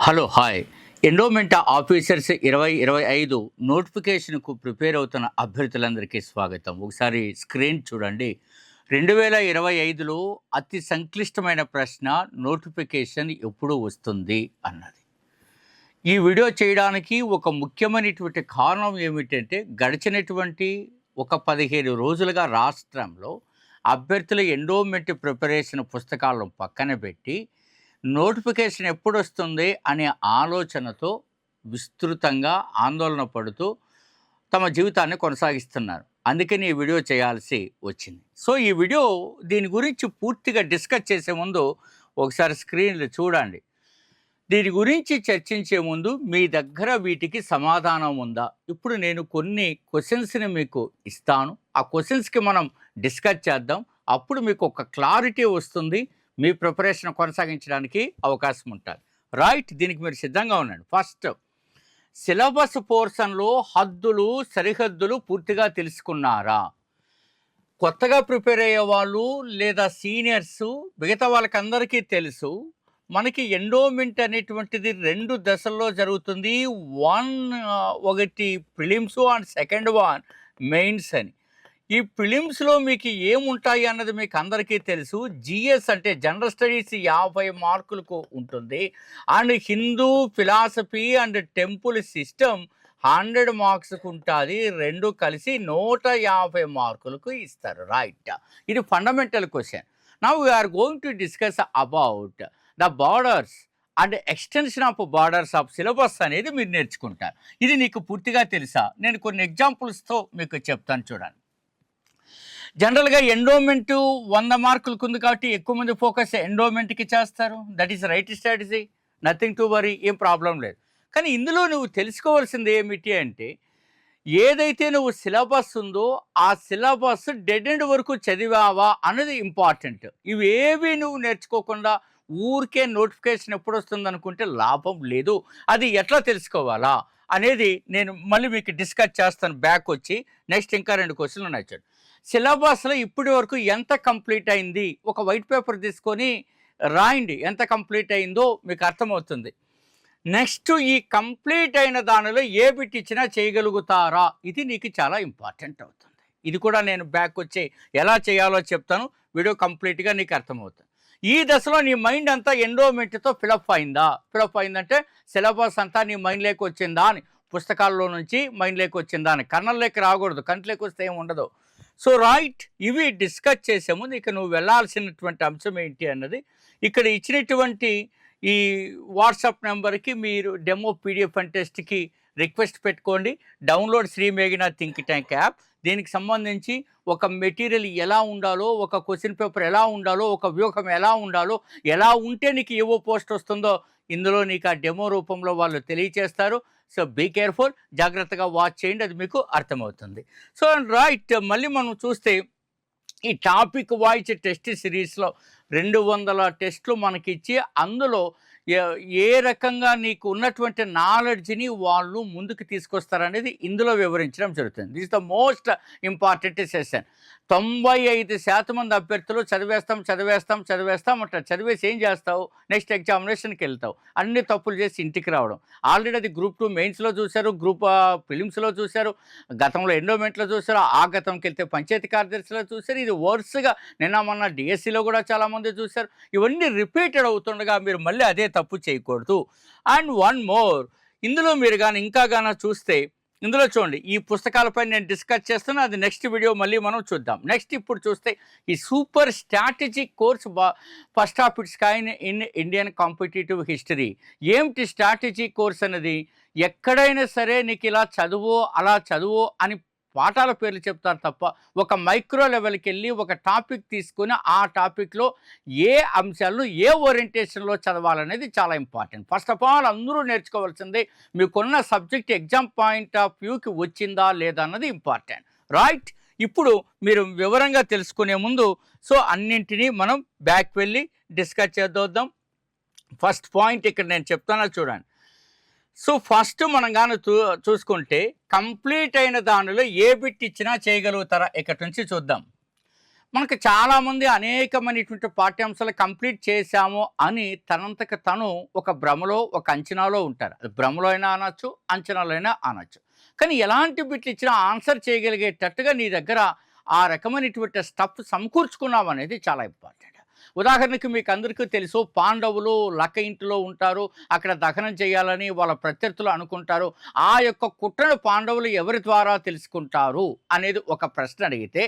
Hello hi. Endowment officers ఇరవై ఇరవై ఐదు నోటిఫికేషన్కు ప్రిపేర్ అవుతున్న అభ్యర్థులందరికీ స్వాగతం. ఒకసారి స్క్రీన్ చూడండి. రెండు వేల ఇరవై ఐదులో అతి సంక్లిష్టమైన ప్రశ్న నోటిఫికేషన్ ఎప్పుడు వస్తుంది అన్నది. ఈ వీడియో చేయడానికి ఒక ముఖ్యమైనటువంటి కారణం ఏమిటంటే గడిచినటువంటి ఒక పదిహేను రోజులుగా రాష్ట్రంలో అభ్యర్థుల ఎండోమెంట్ ప్రిపరేషన్ పుస్తకాలను పక్కన పెట్టి నోటిఫికేషన్ ఎప్పుడు వస్తుంది అనే ఆలోచనతో విస్తృతంగా ఆందోళన పడుతూ తమ జీవితాన్ని కొనసాగిస్తున్నారు. అందుకని ఈ వీడియో చేయాల్సి వచ్చింది. సో ఈ వీడియో దీని గురించి పూర్తిగా డిస్కస్ చేసే ముందు ఒకసారి స్క్రీన్లు చూడండి. దీని గురించి చర్చించే ముందు మీ దగ్గర వీటికి సమాధానం ఉందా? ఇప్పుడు నేను కొన్ని క్వశ్చన్స్ని మీకు ఇస్తాను. ఆ క్వశ్చన్స్కి మనం డిస్కస్ చేద్దాం. అప్పుడు మీకు ఒక క్లారిటీ వస్తుంది. మీ ప్రిపరేషన్ కొనసాగించడానికి అవకాశం ఉంటుంది. రైట్ దీనికి మీరు సిద్ధంగా ఉండండి. ఫస్ట్ సిలబస్ పోర్షన్లో హద్దులు సరిహద్దులు పూర్తిగా తెలుసుకున్నారా? కొత్తగా ప్రిపేర్ అయ్యే వాళ్ళు లేదా సీనియర్స్ మిగతా వాళ్ళకందరికీ తెలుసు మనకి ఎండోమెంట్ అనేటువంటిది రెండు దశల్లో జరుగుతుంది. వన్ ఒకటి prelims and second one mains అని. ఈ ఫిలిమ్స్లో మీకు ఏముంటాయి అన్నది మీకు అందరికీ తెలుసు. జిఎస్ అంటే జనరల్ స్టడీస్ యాభై మార్కులకు ఉంటుంది. And Hindu philosophy and temple system hundred మార్క్స్కి ఉంటుంది. రెండు కలిసి నూట యాభై మార్కులకు ఇస్తారు. రైట్. ఇది fundamental question. Now we are going to discuss about the borders and extension of borders of syllabus అనేది మీరు నేర్చుకుంటారు. ఇది నీకు పూర్తిగా తెలుసా? నేను కొన్ని ఎగ్జాంపుల్స్తో మీకు చెప్తాను చూడండి. జనరల్గా ఎండోమెంట్ వంద మార్కులకు ఉంది కాబట్టి ఎక్కువ మంది ఫోకస్ ఎండోమెంట్కి చేస్తారు. That is right strategy. Nothing to worry ఏం ప్రాబ్లం లేదు. కానీ ఇందులో నువ్వు తెలుసుకోవాల్సింది ఏమిటి అంటే ఏదైతే నువ్వు సిలబస్ ఉందో ఆ సిలబస్ డెడ్ ఎండ్ వరకు చదివావా అన్నది ఇంపార్టెంట్. ఇవేవి నువ్వు నేర్చుకోకుండా ఊరికే నోటిఫికేషన్ ఎప్పుడు వస్తుంది అనుకుంటే లాభం లేదు. అది ఎట్లా తెలుసుకోవాలా అనేది నేను మళ్ళీ మీకు డిస్కస్ చేస్తాను. బ్యాక్ వచ్చి నెక్స్ట్ ఇంకా రెండు క్వశ్చన్లు నచ్చాడు సిలబస్లో ఇప్పటి వరకు ఎంత కంప్లీట్ అయింది ఒక వైట్ పేపర్ తీసుకొని రాయండి ఎంత కంప్లీట్ అయిందో మీకు అర్థమవుతుంది. నెక్స్ట్ ఈ కంప్లీట్ అయిన దానిలో ఏ బిట్ ఇచ్చినా చేయగలుగుతారా? ఇది నీకు చాలా ఇంపార్టెంట్ అవుతుంది. ఇది కూడా నేను బ్యాక్ వచ్చి ఎలా చేయాలో చెప్తాను వీడియో కంప్లీట్గా నీకు అర్థమవుతుంది. ఈ దశలో నీ మైండ్ అంతా ఎండోమెంట్తో ఫిలప్ అయిందా? ఫిలప్ అయిందంటే సిలబస్ అంతా నీ మైండ్లోకి వచ్చిందా అని పుస్తకాల్లో నుంచి మైండ్లోకి వచ్చిందా అని కన్నంలోకి రాకూడదు కంట్లోకి వస్తే ఏమి ఉండదు. సో రైట్ ఇవి డిస్కస్ చేసే ముందు ఇక నువ్వు వెళ్ళాల్సినటువంటి అంశం ఏంటి అన్నది ఇక్కడ ఇచ్చినటువంటి ఈ వాట్సాప్ నెంబర్కి మీరు డెమో పీడిఎఫ్ అండ్ టెస్ట్కి రిక్వెస్ట్ పెట్టుకోండి. డౌన్లోడ్ శ్రీ మేఘనా థింక్ ట్యాంక్ యాప్. దీనికి సంబంధించి ఒక మెటీరియల్ ఎలా ఉండాలో ఒక క్వశ్చన్ పేపర్ ఎలా ఉండాలో ఒక వ్యూహం ఎలా ఉండాలో ఎలా ఉంటే నీకు ఏవో పోస్ట్ వస్తుందో ఇందులో నీకు ఆ డెమో రూపంలో వాళ్ళు తెలియచేస్తారు. సో బీ కేర్ఫుల్ జాగ్రత్తగా వాచ్ చేయండి అది మీకు అర్థమవుతుంది. సో రైట్ మళ్ళీ మనం చూస్తే ఈ టాపిక్ వాయిస్ టెస్ట్ సిరీస్లో రెండు వందల టెస్ట్లు మనకిచ్చి అందులో ఏ- ఏ రకంగా నీకు ఉన్నటువంటి నాలెడ్జ్ని వాళ్ళు ముందుకు తీసుకొస్తారనేది ఇందులో వివరించడం జరుగుతుంది. This the most important session తొంభై ఐదు శాతం మంది అభ్యర్థులు చదివేస్తాం చదివేస్తాం చదివేస్తాం అంటారు. చదివేసి ఏం చేస్తావు? నెక్స్ట్ ఎగ్జామినేషన్కి వెళ్తావు. అన్ని తప్పులు చేసి ఇంటికి రావడం. ఆల్రెడీ అది గ్రూప్ టూ మెయిన్స్లో చూశారు గ్రూప్ ఫిలిమ్స్లో చూశారు గతంలో ఎండోమెంట్లో చూశారు ఆ గతంకి వెళ్తే పంచాయతీ కార్యదర్శిలో చూశారు. ఇది వరుసగా నిన్న మొన్న డిఎస్సిలో కూడా చాలామంది చూశారు. ఇవన్నీ రిపీటెడ్ అవుతుండగా మీరు మళ్ళీ అదే తప్పు చేయకూడదు. And one more. ఇందులో మీరు కానీ ఇంకా కానీ చూస్తే ఇందులో చూడండి ఈ పుస్తకాలపై నేను డిస్కస్ చేస్తున్నా అది నెక్స్ట్ వీడియో మళ్ళీ మనం చూద్దాం. నెక్స్ట్ ఇప్పుడు చూస్తే ఈ సూపర్ స్ట్రాటజిక్ కోర్స్ బా first of its kind in Indian competitive history ఏమిటి స్ట్రాటజీ కోర్స్ అనేది ఎక్కడైనా సరే నీకు ఇలా చదువు అలా చదువు అని పాఠాల పేర్లు చెప్తారు తప్ప ఒక మైక్రో లెవెల్కి వెళ్ళి ఒక టాపిక్ తీసుకొని ఆ టాపిక్లో ఏ అంశాలను ఏ ఓరియంటేషన్లో చదవాలనేది చాలా ఇంపార్టెంట్. ఫస్ట్ ఆఫ్ ఆల్ అందరూ నేర్చుకోవాల్సింది మీకున్న సబ్జెక్ట్ ఎగ్జామ్ పాయింట్ ఆఫ్ వ్యూకి వచ్చిందా లేదా అన్నది ఇంపార్టెంట్. రైట్? ఇప్పుడు మీరు వివరంగా తెలుసుకునే ముందు సో అన్నింటినీ మనం బ్యాక్ వెళ్ళి డిస్కస్ చేద్దాం. ఫస్ట్ పాయింట్ ఇక్కడ నేను చెప్తాను చూడండి. సో ఫస్ట్ మనం కానీ చూ చూసుకుంటే కంప్లీట్ అయిన దానిలో ఏ బిట్ ఇచ్చినా చేయగలుగుతారా? ఇక్కడి నుంచి చూద్దాం. మనకు చాలామంది అనేకమైనటువంటి పాఠ్యాంశాలు కంప్లీట్ చేశాము అని తనంతకు తను ఒక భ్రమలో ఒక అంచనాలో ఉంటారు. అది భ్రమలో అయినా అనొచ్చు అంచనాలో అయినా అనొచ్చు. కానీ ఎలాంటి బిట్లు ఇచ్చినా ఆన్సర్ చేయగలిగేటట్టుగా నీ దగ్గర ఆ రకమైనటువంటి స్టఫ్ సమకూర్చుకున్నాం అనేది చాలా ఇంపార్టెంట్. ఉదాహరణకు మీకు అందరికీ తెలుసు పాండవులు లక్క ఇంటిలో ఉంటారు అక్కడ దహనం చేయాలని వాళ్ళ ప్రత్యర్థులు అనుకుంటారు. ఆ యొక్క కుట్రను పాండవులు ఎవరి ద్వారా తెలుసుకుంటారు అనేది ఒక ప్రశ్న అడిగితే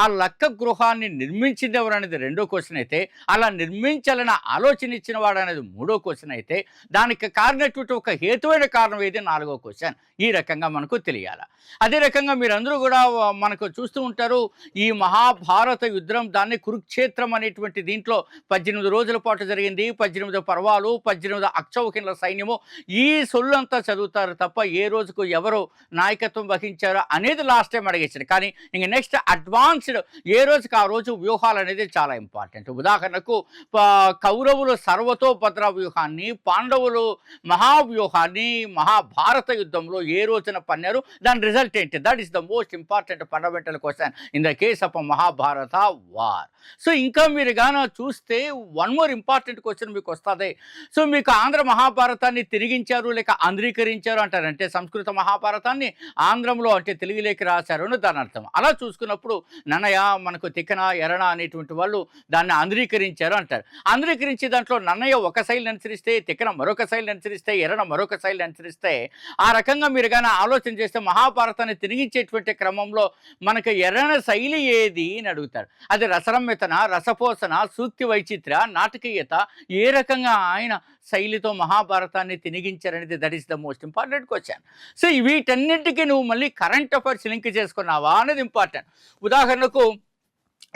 ఆ లక్క గృహాన్ని నిర్మించింది ఎవరు అనేది రెండో క్వశ్చన్ అయితే అలా నిర్మించాలని ఆలోచన ఇచ్చిన వాడు అనేది మూడో క్వశ్చన్ అయితే దానికి కారణటువంటి ఒక హేతువైన కారణం ఏది? నాలుగో క్వశ్చన్ ఈ రకంగా మనకు తెలియాలి. అదే రకంగా మీరందరూ కూడా మనకు చూస్తూ ఉంటారు ఈ మహాభారత యుద్ధం దాన్ని కురుక్షేత్రం అనేటువంటిది దీంట్లో పద్దెనిమిది రోజుల పాటు జరిగింది పద్దెనిమిది పర్వాలు పద్దెనిమిది అక్షౌహిణుల సైన్యము. ఈ సొల్లంతా చదువుతారు తప్ప ఏ రోజుకు ఎవరు నాయకత్వం వహించారు అనేది లాస్ట్ టైం అడిగేసారు కానీ ఇంక నెక్స్ట్ అడ్వాన్స్డ్ ఏ రోజుకి ఆ రోజు వ్యూహాలు అనేది చాలా ఇంపార్టెంట్ ఉదాహరణకు కౌరవులు సర్వతోభద్ర వ్యూహాన్ని పాండవులు మహావ్యూహాన్ని మహాభారత యుద్ధంలో ఏ రోజున పన్నారు దాని రిజల్ట్ ఏంటి? That is the most important fundamental question in the case of Mahabharata war so ఇంకా మీరు గాను చూస్తే వన్ మోర్ ఇంపార్టెంట్ క్వశ్చన్ మీకు వస్తుంది. సో మీకు ఆంధ్ర మహాభారతాన్ని తిరిగించారు లేక ఆంధ్రీకరించారు అంటారంటే సంస్కృత మహాభారతాన్ని ఆంధ్రంలో అంటే తెలుగులోకి రాశారు అని దాని అర్థం. అలా చూసుకున్నప్పుడు నన్నయ్య మనకు తిక్కన ఎరణ అనేటువంటి వాళ్ళు దాన్ని ఆంధ్రీకరించారు అంటారు. ఆంధ్రీకరించి దాంట్లో నన్నయ్య ఒక శైలిని అనుసరిస్తే తిక్కన మరొక శైలిని అనుసరిస్తే ఎరణ మరొక శైలిని అనుసరిస్తే ఆ రకంగా మీరు కానీ ఆలోచన చేస్తే మహాభారతాన్ని తిరిగించేటువంటి క్రమంలో మనకు ఎర్రన శైలి ఏది అని అడుగుతారు. అది రసరమ్యతన రసపోసన సూక్తి వైచిత్ర నాటకీయత ఏ రకంగా ఆయన శైలితో మహాభారతాన్ని తినిగించారనేది that is the most important question so వీటన్నింటికి నువ్వు మళ్ళీ కరెంట్ అఫైర్స్ లింక్ చేసుకున్నావా? అనేది ఇంపార్టెంట్ ఉదాహరణకు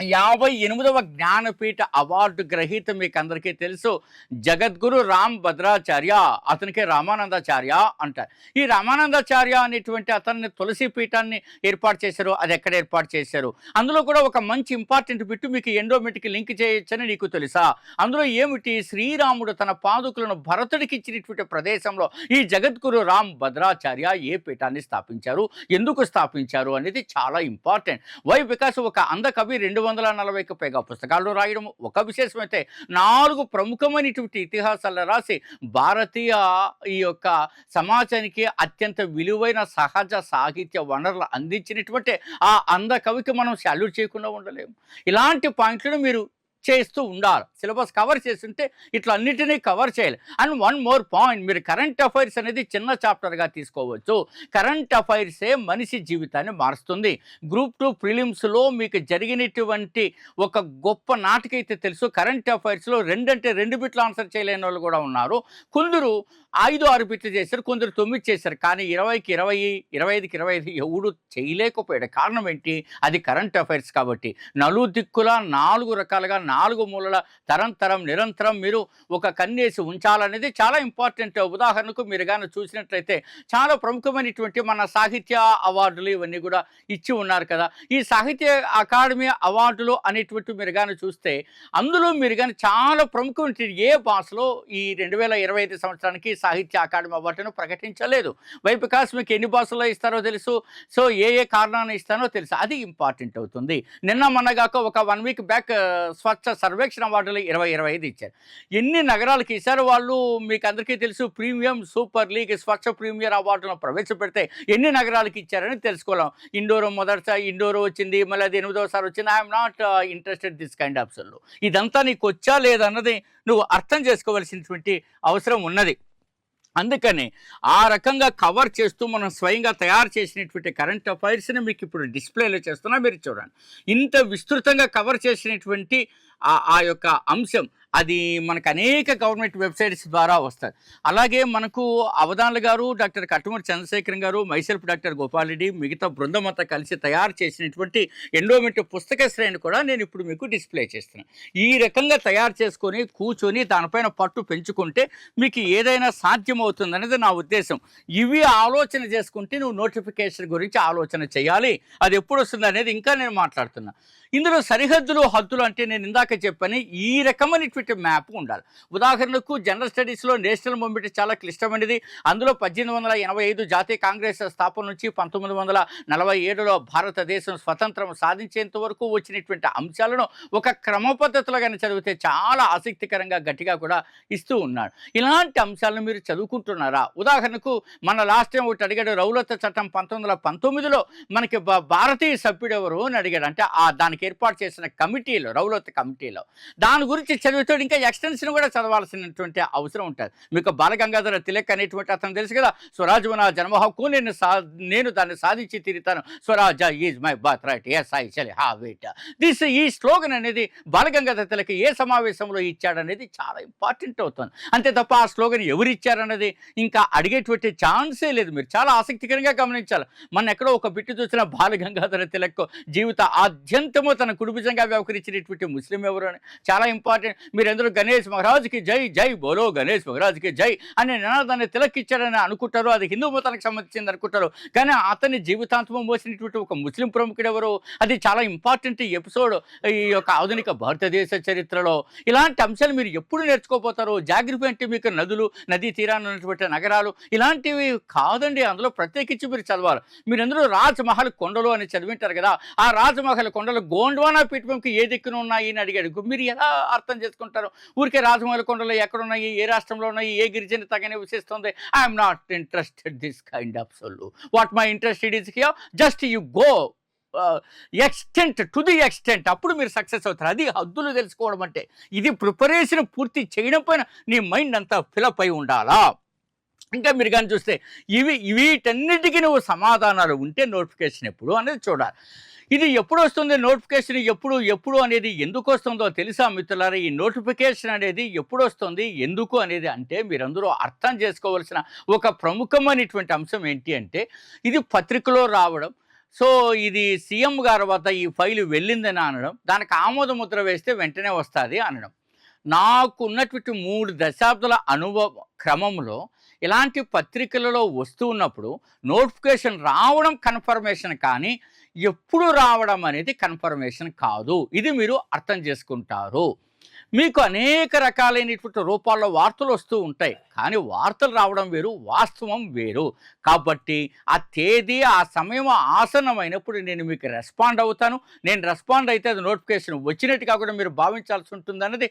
యాభై ఎనిమిదవ జ్ఞానపీఠ అవార్డు గ్రహీత మీకు అందరికీ తెలుసు. జగద్గురు రామ్ భద్రాచార్య అతనికి రామానందాచార్య అంటారు. ఈ రామానందాచార్య అనేటువంటి అతన్ని తులసి పీఠాన్ని ఏర్పాటు చేశారు. అది ఎక్కడ ఏర్పాటు చేశారు? అందులో కూడా ఒక మంచి ఇంపార్టెంట్ బిట్టు మీకు ఎండోమెంట్కి లింక్ చేయొచ్చని నీకు తెలుసా? అందులో ఏమిటి? శ్రీరాముడు తన పాదుకులను భరతుడికి ఇచ్చినటువంటి ప్రదేశంలో ఈ జగద్గురు రామ్ భద్రాచార్య ఏ పీఠాన్ని స్థాపించారు? ఎందుకు స్థాపించారు? అనేది చాలా ఇంపార్టెంట్. వై బికాస్ ఒక అందకవి రెండు వందల నలభైకి పైగా పుస్తకాలు రాయడం ఒక విశేషమైతే నాలుగు ప్రముఖమైనటువంటి ఇతిహాసాలు రాసి భారతీయ ఈ యొక్క సమాజానికి అత్యంత విలువైన సహజ సాహిత్య వనరులు అందించినటువంటి ఆ అంద కవికి మనం సెల్యూట్ చేయకుండా ఉండలేము. ఇలాంటి పాయింట్లను మీరు చేస్తూ ఉండాలి. సిలబస్ కవర్ చేస్తుంటే ఇట్లా అన్నిటినీ కవర్ చేయాలి. అండ్ వన్ మోర్ పాయింట్ మీరు కరెంట్ అఫైర్స్ అనేది చిన్న చాప్టర్గా తీసుకోవచ్చు. కరెంట్ అఫైర్సే మనిషి జీవితాన్ని మారుస్తుంది. గ్రూప్ టూ ప్రిలిమ్స్లో మీకు జరిగినటువంటి ఒక గొప్ప నాటికైతే తెలుసు. కరెంట్ అఫైర్స్లో రెండంటే రెండు బిట్లు ఆన్సర్ చేయలేని వాళ్ళు కూడా ఉన్నారు. కొందరు ఐదు ఆరు బిట్లు చేశారు కొందరు తొమ్మిది చేశారు. కానీ ఇరవైకి ఇరవై ఇరవై ఐదుకి ఇరవై ఐదు ఎవడు చేయలేకపోయాడు. కారణం ఏంటి? అది కరెంట్ అఫైర్స్ కాబట్టి. నలు దిక్కుల నాలుగు రకాలుగా నాలుగు మూలల తరం తరం నిరంతరం మీరు ఒక కన్నేసి ఉంచాలనేది చాలా ఇంపార్టెంట్. ఉదాహరణకు మీరు కానీ చూసినట్లయితే చాలా ప్రముఖమైనటువంటి మన సాహిత్య అవార్డులు ఇవన్నీ కూడా ఇచ్చి ఉన్నారు కదా. ఈ సాహిత్య అకాడమీ అవార్డులు అనేటువంటి మీరు కానీ చూస్తే అందులో మీరు కానీ చాలా ప్రముఖమైన ఏ భాషలో ఈ రెండు వేల ఇరవై ఐదు సంవత్సరానికి సాహిత్య అకాడమీ అవార్డును ప్రకటించలేదు. వై బికాస్ మీకు ఎన్ని భాషల్లో ఇస్తారో తెలుసు. సో ఏ ఏ కారణాన్ని ఇస్తానో తెలుసు. అది ఇంపార్టెంట్ అవుతుంది. నిన్న మొన్నగాక ఒక one week back Swachh Survekshan అవార్డులు ఇరవై ఇరవై ఐదు ఇచ్చారు. ఎన్ని నగరాలకి ఇచ్చారు వాళ్ళు? మీకు అందరికీ తెలుసు premium super league Swachh premier అవార్డులను ప్రవేశపెడితే ఎన్ని నగరాలకి ఇచ్చారని తెలుసుకోలేం. ఇండోర్ మొదటిసారి ఇండోర్ వచ్చింది మళ్ళీ అది ఎనిమిదోసారి వచ్చింది. I'm not interested this kind of ఇదంతా నీకు వచ్చా లేదన్నది నువ్వు అర్థం చేసుకోవాల్సినటువంటి అవసరం ఉన్నది. అందుకని ఆ రకంగా కవర్ చేస్తూ మనం స్వయంగా తయారు చేసినటువంటి కరెంట్ అఫైర్స్ని మీకు ఇప్పుడు డిస్ప్లేలో చేస్తున్నా మీరు చూడండి. ఇంత విస్తృతంగా కవర్ చేసినటువంటి ఆ- ఆ యొక్క అంశం అది మనకు అనేక గవర్నమెంట్ వెబ్సైట్స్ ద్వారా వస్తాయి. అలాగే మనకు అవధాన్ల గారు డాక్టర్ కట్టుమూరి చంద్రశేఖరం గారు మైసెల్ఫ్ డాక్టర్ గోపాలరెడ్డి మిగతా బృందం అంతా కలిసి తయారు చేసినటువంటి ఎండోమెంట్ పుస్తక శ్రేణి కూడా నేను ఇప్పుడు మీకు డిస్ప్లే చేస్తున్నాను ఈ రకంగా తయారు చేసుకొని కూర్చొని దానిపైన పట్టు పెంచుకుంటే మీకు ఏదైనా సాధ్యమవుతుంది అనేది నా ఉద్దేశం. ఇవి ఆలోచన చేసుకుంటే నువ్వు నోటిఫికేషన్ గురించి ఆలోచన చేయాలి. అది ఎప్పుడు వస్తుంది అనేది ఇంకా నేను మాట్లాడుతున్నా. ఇందులో సరిహద్దులు హద్దులు అంటే నేను ఇందాక చెప్పని. ఈ రకమైనటువంటి మ్యాప్ ఉండాలి. ఉదాహరణకు జనరల్ స్టడీస్లో నేషనల్ మూమెంట్ చాలా క్లిష్టమైనది. అందులో పద్దెనిమిది వందల ఎనభై ఐదు జాతీయ కాంగ్రెస్ స్థాపన నుంచి పంతొమ్మిది వందల నలభై ఏడులో భారతదేశం స్వతంత్రం సాధించేంత వరకు వచ్చినటువంటి అంశాలను ఒక క్రమ పద్ధతిలో కానీ చదివితే చాలా ఆసక్తికరంగా గట్టిగా కూడా ఇస్తూ ఉన్నాడు. ఇలాంటి అంశాలను మీరు చదువుకుంటున్నారా? ఉదాహరణకు మన లాస్ట్ టైం ఒకటి అడిగాడు రౌలత చట్టం పంతొమ్మిది వందల పంతొమ్మిదిలో మనకి భారతీయ సభ్యుడు ఎవరు అని అడిగాడు. అంటే ఆ దానికి ఏర్పాటు చేసిన కమిటీలో రౌలత కమిటీలో. దాని గురించి చదివితే ఇంకా ఎక్స్టెన్షన్ కూడా చదవాల్సినటువంటి అవసరం ఉంటుంది. మీకు బాలగంగాధర తిలక్ అనేటువంటి అతను తెలుసు కదా? స్వరాజు నా జన్మ హక్కు నేను సా నేను దాన్ని సాధించి తీరుతాను. Swaraj is my birthright yes I చలి హా వెయిట్ దిస్ ఈ స్లోగన్ అనేది బాలగంగాధర తిలక్ ఏ సమావేశంలో ఇచ్చాడనేది చాలా ఇంపార్టెంట్ అవుతుంది. అంతే తప్ప ఆ స్లోగన్ ఎవరు ఇచ్చారన్నది ఇంకా అడిగేటువంటి ఛాన్సే లేదు. మీరు చాలా ఆసక్తికరంగా గమనించాలి. మన ఎక్కడో ఒక బిట్టు చూసిన బాలగంగాధర తిలక్ జీవిత ఆద్యంతము తన కుటుంబజంగా వ్యవహరించినటువంటి ముస్లిం ఎవరు అని. చాలా ఇంపార్టెంట్ మీరు ఎందులో గణేష్ మహారాజుకి జై జై బోలో గణేష్ మహారాజుకి జై అనే నినాదాన్ని తిలకిచ్చాడని అనుకుంటారు. అది హిందూ మతానికి సంబంధించింది అనుకుంటారు. కానీ అతని జీవితాంతము మోసినటువంటి ఒక ముస్లిం ప్రముఖుడు ఎవరు? అది చాలా ఇంపార్టెంట్ ఎపిసోడ్ ఈ యొక్క ఆధునిక భారతదేశ చరిత్రలో. ఇలాంటి అంశాలు మీరు ఎప్పుడు నేర్చుకోపోతారు జాగ్రత్త అంటే మీకు నదులు నదీ తీరాన్ని ఉన్నటువంటి నగరాలు ఇలాంటివి కాదండి. అందులో ప్రత్యేకించి మీరు చదవాలి. మీరు అందులో రాజ్మహల్ కొండలు అని చదివింటారు కదా. ఆ రాజ్మహల్ కొండలు గోండ్వానా పీఠభూమికి ఏ దిక్కున ఉన్నాయి అని అడిగాడు. మీరు ఎలా అర్థం చేసుకుంటారు? ఊరికే రాజమౌళి కొండలు ఎక్కడున్నాయి? ఏ రాష్ట్రంలో ఉన్నాయి? ఏ గిరిజన తగని విశిస్తుంది I'm not interested this kind of సొల్లు what my interested is here just you go extent to the extent అప్పుడు మీరు సక్సెస్ అవుతారు. అది హద్దులు తెలుసుకోవడం అంటే. ఇది ప్రిపరేషన్ పూర్తి చేయడం పైన నీ మైండ్ అంతా ఫిలప్ అయి ఉండాలా? ఇంకా మీరు కానీ చూస్తే ఇవి వీటన్నిటికీ నువ్వు సమాధానాలు ఉంటే నోటిఫికేషన్ ఎప్పుడు అనేది చూడాలి. ఇది ఎప్పుడు వస్తుంది నోటిఫికేషన్? ఎప్పుడు ఎప్పుడు అనేది ఎందుకు వస్తుందో తెలుసా మిత్రులారా? ఈ నోటిఫికేషన్ అనేది ఎప్పుడు వస్తుంది ఎందుకు అనేది అంటే మీరందరూ అర్థం చేసుకోవాల్సిన ఒక ప్రముఖమైనటువంటి అంశం ఏంటి అంటే ఇది పత్రికలో రావడం. సో ఇది సీఎం గారి వద్ద ఈ ఫైలు వెళ్ళిందని అనడం. దానికి ఆమోద ముద్ర వేస్తే వెంటనే వస్తుంది అనడం. నాకు ఉన్నటువంటి మూడు దశాబ్దాల అనుభవ క్రమంలో ఇలాంటి పత్రికలలో వస్తూ ఉన్నప్పుడు నోటిఫికేషన్ రావడం కన్ఫర్మేషన్ కానీ ఎప్పుడు రావడం అనేది కన్ఫర్మేషన్ కాదు. ఇది మీరు అర్థం చేసుకుంటారు. మీకు అనేక రకాలైనటువంటి రూపాల్లో వార్తలు వస్తూ ఉంటాయి. కానీ వార్తలు రావడం వేరు వాస్తవం వేరు. కాబట్టి ఆ తేదీ ఆ సమయం ఆసన్నమైనప్పుడు నేను మీకు రెస్పాండ్ అవుతాను. నేను రెస్పాండ్ అయితే అది నోటిఫికేషన్ వచ్చినట్టుగా కూడా మీరు భావించాల్సి ఉంటుంది అన్నది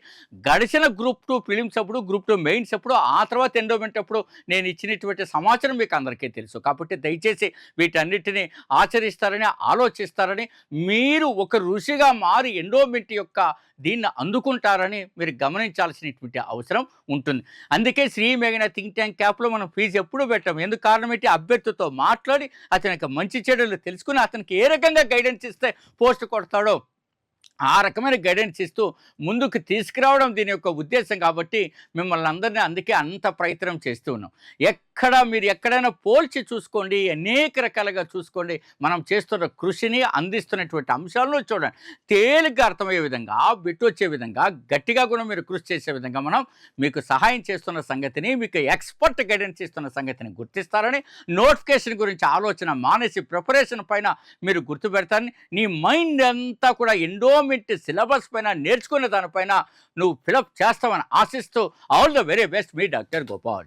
గడిచిన గ్రూప్ టూ ఫిలిమ్స్ అప్పుడు గ్రూప్ టూ మెయిన్స్ అప్పుడు ఆ తర్వాత ఎండోమెంట్ అప్పుడు నేను ఇచ్చినటువంటి సమాచారం మీకు అందరికీ తెలుసు. కాబట్టి దయచేసి వీటన్నిటిని ఆచరిస్తారని ఆలోచిస్తారని మీరు ఒక ఋషిగా మారి ఎండోమెంట్ యొక్క దీన్ని అందుకుంటారని మీరు గమనించాల్సినటువంటి అవసరం ఉంటుంది. అందుకే శ్రీ మేఘన థింక్ ట్యాంక్ క్యాప్లో మనం ఫీజు ఎప్పుడు పెట్టాము ఎందుకు కారణం ఏంటి? అభ్యర్థితో మాట్లాడి అతని యొక్క మంచి చెడులు తెలుసుకుని అతనికి ఏ రకంగా గైడెన్స్ ఇస్తే పోస్ట్ కొడతాడో ఆ రకమైన గైడెన్స్ ఇస్తూ ముందుకు తీసుకురావడం దీని యొక్క ఉద్దేశం కాబట్టి మిమ్మల్ని అందరినీ అందుకే అంత ప్రయత్నం చేస్తూ ఉన్నాం. ఎక్కడ మీరు ఎక్కడైనా పోల్చి చూసుకోండి అనేక రకాలుగా చూసుకోండి. మనం చేస్తున్న కృషిని అందిస్తున్నటువంటి అంశాలను చూడండి. తేలిగ్గా అర్థమయ్యే విధంగా బిట్టు వచ్చే విధంగా గట్టిగా కూడా మీరు కృషి చేసే విధంగా మనం మీకు సహాయం చేస్తున్న సంగతిని మీకు ఎక్స్పర్ట్ గైడెన్స్ ఇస్తున్న సంగతిని గుర్తిస్తారని నోటిఫికేషన్ గురించి ఆలోచన మానేసి ప్రిపరేషన్ పైన మీరు గుర్తుపెడతారని నీ మైండ్ అంతా కూడా ఎండోమెంట్ సిలబస్ పైన నేర్చుకునే దానిపైన నువ్వు ఫిలప్ చేస్తావని ఆశిస్తూ ఆల్ ద వెరీ బెస్ట్ మీ డాక్టర్ గోపాల్